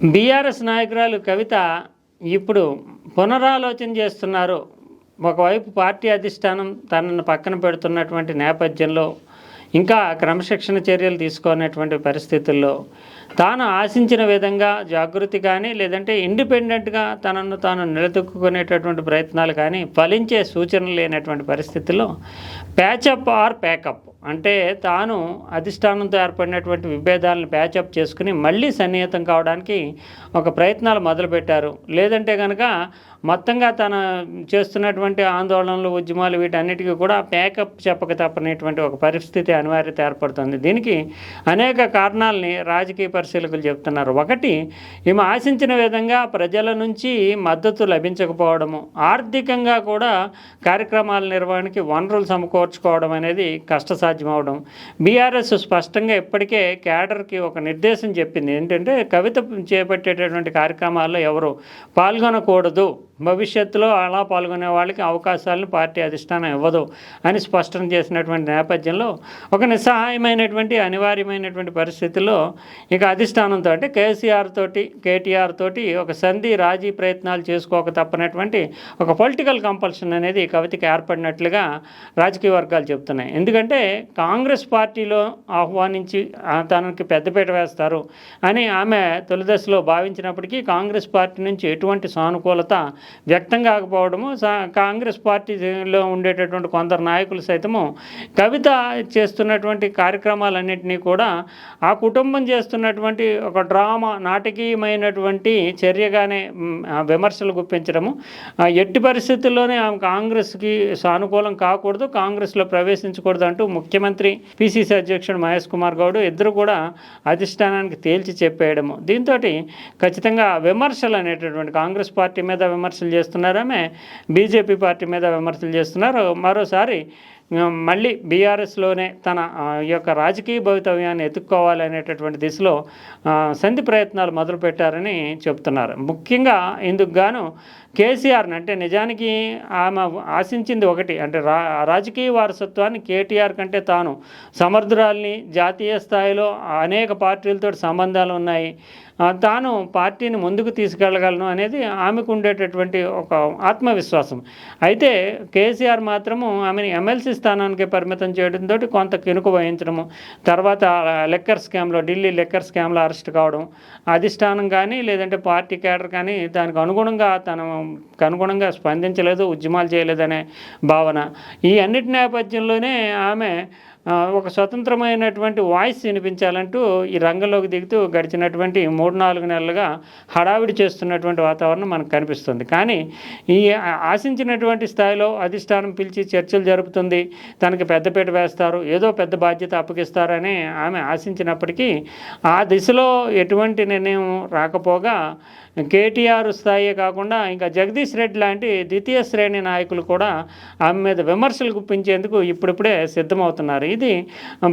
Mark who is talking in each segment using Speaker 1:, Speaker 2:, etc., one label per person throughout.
Speaker 1: BRS నాయకురాలు కవిత ఇప్పుడు పునరాలోచన చేస్తున్నారు. ఒకవైపు పార్టీ అధిష్టానం తనను పక్కన పెడుతున్నటువంటి నేపథ్యంలో ఇంకా క్రమశిక్షణ చర్యలు తీసుకునేటువంటి పరిస్థితుల్లో తాను ఆశించిన విధంగా జాగృతి కానీ లేదంటే ఇండిపెండెంట్గా తనను తాను నిలదొక్కునేటటువంటి ప్రయత్నాలు కానీ ఫలించే సూచనలు లేనటువంటి పరిస్థితుల్లో ప్యాచప్ ఆర్ ప్యాకప్ అంటే తాను అధిష్టానంతో ఏర్పడినటువంటి విభేదాలను ప్యాచప్ చేసుకుని మళ్ళీ సన్నిహితం కావడానికి ఒక ప్రయత్నాలు మొదలుపెట్టారు. లేదంటే కనుక మొత్తంగా తన చేస్తున్నటువంటి ఆందోళనలు ఉద్యమాలు వీటన్నిటికీ కూడా ప్యాకప్ చెప్పక తప్పనేటువంటి ఒక పరిస్థితి అనివార్యత ఏర్పడుతుంది. దీనికి అనేక కారణాలని రాజకీయ పరిశీలకులు చెప్తున్నారు. ఒకటి ఈమె ఆశించిన విధంగా ప్రజల నుంచి మద్దతు లభించకపోవడము. ఆర్థికంగా కూడా కార్యక్రమాల నిర్వహణకి వనరులు సమకూర్చుకోవడం అనేది కష్టసాధ్యం. అవడం బీఆర్ఎస్ స్పష్టంగా ఇప్పటికే క్యాడర్కి ఒక నిర్దేశం చెప్పింది. ఏంటంటే కవిత చేపట్టేటటువంటి కార్యక్రమాల్లో ఎవరు పాల్గొనకూడదు. భవిష్యత్తులో అలా పాల్గొనే వాళ్ళకి అవకాశాలను పార్టీ అధిష్టానం ఇవ్వదు అని స్పష్టం చేసినటువంటి నేపథ్యంలో ఒక నిస్సహాయమైనటువంటి అనివార్యమైనటువంటి పరిస్థితుల్లో ఇక అధిష్టానంతో అంటే కేసీఆర్ తోటి కేటీఆర్ తోటి ఒక సంధి రాజీ ప్రయత్నాలు చేసుకోక తప్పనటువంటి ఒక పొలిటికల్ కంపల్షన్ అనేది కవితకి ఏర్పడినట్లుగా రాజకీయ వర్గాలు చెప్తున్నాయి ఎందుకంటే కాంగ్రెస్ పార్టీలో ఆహ్వానించి తనకి పెద్దపీట వేస్తారు అని ఆమె తొలిదశలో భావించినప్పటికీ కాంగ్రెస్ పార్టీ నుంచి ఎటువంటి సానుకూలత వ్యక్తం కాకపోవడము కాంగ్రెస్ పార్టీలో ఉండేటటువంటి కొందరు నాయకులు సైతము కవిత చేస్తున్నటువంటి కార్యక్రమాలన్నింటినీ కూడా ఆ కుటుంబం చేస్తున్నటువంటి ఒక డ్రామా నాటకీయమైనటువంటి చర్యగానే విమర్శలు గుప్పించడము. ఆ, ఎట్టి పరిస్థితుల్లోనే ఆమె కాంగ్రెస్కి సానుకూలం కాకూడదు కాంగ్రెస్లో ప్రవేశించకూడదు అంటూ ముఖ్యమంత్రి పిసిసి అధ్యక్షుడు మహేష్ కుమార్ గౌడ్ ఇద్దరు కూడా అధిష్టానానికి తేల్చి చెప్పేయడము. దీంతో ఖచ్చితంగా విమర్శలు అనేటటువంటి కాంగ్రెస్ పార్టీ మీద విమర్శలు చేస్తున్నారామే బీజేపీ పార్టీ మీద విమర్శలు చేస్తున్నారు. మరోసారి మళ్ళీ బీఆర్ఎస్లోనే తన ఆ, యొక్క రాజకీయ భవితవ్యాన్ని ఎత్తుక్కోవాలనేటటువంటి దిశలో సంధి ప్రయత్నాలు మొదలుపెట్టారని చెప్తున్నారు. ముఖ్యంగా ఇందుకు గాను కేసీఆర్ని అంటే నిజానికి ఆమె ఆశించింది ఒకటి అంటే రా రాజకీయ వారసత్వాన్ని కేటీఆర్ కంటే తాను సమర్థురాల్ని జాతీయ స్థాయిలో అనేక పార్టీలతో సంబంధాలు ఉన్నాయి. తాను పార్టీని ముందుకు తీసుకెళ్ళగలను అనేది ఆమెకు ఉండేటటువంటి ఒక ఆత్మవిశ్వాసం. అయితే కేసీఆర్ మాత్రము ఆమెను ఎమ్మెల్సీ స్థానానికి పరిమితం చేయడంతో కొంత కినుకు వహించడము. తర్వాత లెక్కర్ స్కామ్లో ఢిల్లీ లెక్కర్ స్కామ్లో అరెస్ట్ కావడం. అధిష్టానం కానీ లేదంటే పార్టీ కేడర్ కానీ దానికి అనుగుణంగా తను అనుగుణంగా స్పందించలేదు ఉద్యమాలు చేయలేదనే భావన. ఈ అన్నిటి నేపథ్యంలోనే ఆమె ఒక స్వతంత్రమైనటువంటి వాయిస్ వినిపించాలంటూ ఈ రంగంలోకి దిగుతూ గడిచినటువంటి మూడు నాలుగు నెలలుగా హడావిడి చేస్తున్నటువంటి వాతావరణం మనకు కనిపిస్తుంది. కానీ ఈ ఆశించినటువంటి స్థాయిలో అధిష్టానం పిలిచి చర్చలు జరుపుతుంది. తనకి పెద్దపీట వేస్తారు. ఏదో పెద్ద బాధ్యత అప్పగిస్తారని ఆమె ఆశించినప్పటికీ ఆ దిశలో ఎటువంటి నిర్ణయం రాకపోగా కేటీఆర్ స్థాయి కాకుండా ఇంకా జగదీష్ రెడ్డి లాంటి ద్వితీయ శ్రేణి నాయకులు కూడా ఆమె మీద విమర్శలు గుప్పించేందుకు ఇప్పుడిప్పుడే సిద్ధమవుతున్నారు. ఇది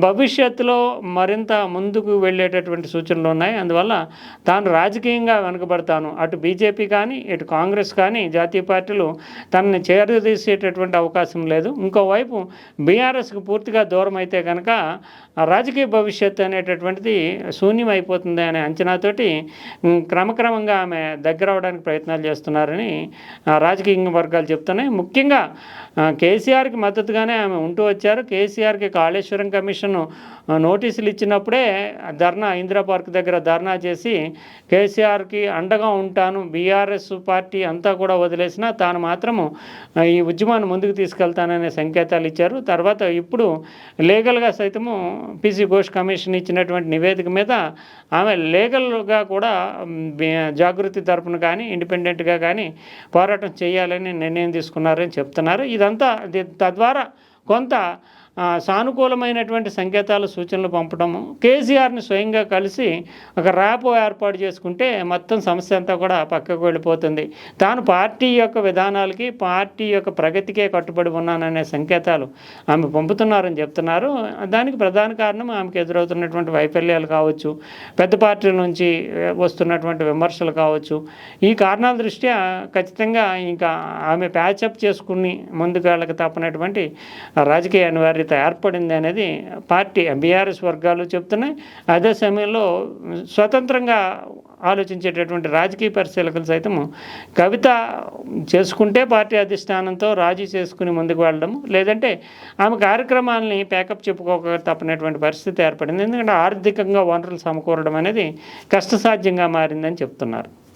Speaker 1: భవిష్యత్తులో మరింత ముందుకు వెళ్ళేటటువంటి సూచనలు ఉన్నాయి. అందువల్ల తాను రాజకీయంగా వెనుకబడతాను. అటు బీజేపీ కానీ ఇటు కాంగ్రెస్ కానీ జాతీయ పార్టీలు తనని చేరదీసేటటువంటి అవకాశం లేదు. ఇంకోవైపు బీఆర్ఎస్కి పూర్తిగా దూరం అయితే కనుక రాజకీయ భవిష్యత్తు అనేటటువంటిది శూన్యం అయిపోతుంది అనే అంచనాతోటి క్రమక్రమంగా ఆమె దగ్గర అవడానికి ప్రయత్నాలు చేస్తున్నారని రాజకీయ వర్గాలు చెప్తున్నాయి. ముఖ్యంగా కేసీఆర్కి మద్దతుగానే ఆమె ఉంటూ వచ్చారు. కేసీఆర్కి కాళేశ్వరం కమిషన్ నోటీసులు ఇచ్చినప్పుడే ధర్నా ఇందిరా పార్క్ దగ్గర ధర్నా చేసి కేసీఆర్కి అండగా ఉంటాను బీఆర్ఎస్ పార్టీ అంతా కూడా వదిలేసిన తాను మాత్రము ఈ ఉద్యమాన్ని ముందుకు తీసుకెళ్తాననే సంకేతాలు ఇచ్చారు. తర్వాత ఇప్పుడు లీగల్గా సైతము పీసీ ఘోష్ కమిషన్ ఇచ్చినటువంటి నివేదిక మీద ఆమె లీగల్గా కూడా జాగృతి తరపున కానీ ఇండిపెండెంట్గా కానీ పోరాటం చేయాలని నిర్ణయం తీసుకున్నారని చెప్తున్నారు. ఇదంతా తద్వారా కొంత సానుకూలమైనటువంటి సంకేతాలు సూచనలు పంపడము కేసీఆర్ని స్వయంగా కలిసి ఒక ర్యాపో ఏర్పాటు చేసుకుంటే మొత్తం సమస్య అంతా కూడా పక్కకు వెళ్ళిపోతుంది. తాను పార్టీ యొక్క విధానాలకి పార్టీ యొక్క ప్రగతికే కట్టుబడి ఉన్నాననే సంకేతాలు ఆమె పంపుతున్నారని చెప్తున్నారు. దానికి ప్రధాన కారణం ఆమెకు ఎదురవుతున్నటువంటి వైఫల్యాలు కావచ్చు పెద్ద పార్టీల నుంచి వస్తున్నటువంటి విమర్శలు కావచ్చు. ఈ కారణాల దృష్ట్యా ఖచ్చితంగా ఇంకా ఆమె ప్యాచప్ చేసుకుని ముందుకు వెళ్ళక తప్పనటువంటి రాజకీయ అనివార్యత ఏర్పడింది అనేది పార్టీ బీఆర్ఎస్ వర్గాలు చెప్తున్నాయి. అదే సమయంలో స్వతంత్రంగా ఆలోచించేటటువంటి రాజకీయ పరిశీలకులు సైతం కవిత చేసుకుంటే పార్టీ అధిష్టానంతో రాజీ చేసుకుని ముందుకు వెళ్ళడం లేదంటే ఆమె కార్యక్రమాలని ప్యాకప్ చెప్పుకోక తప్పనటువంటి పరిస్థితి ఏర్పడింది. ఎందుకంటే ఆర్థికంగా వనరులు సమకూరడం అనేది కష్టసాధ్యంగా మారిందని చెప్తున్నారు.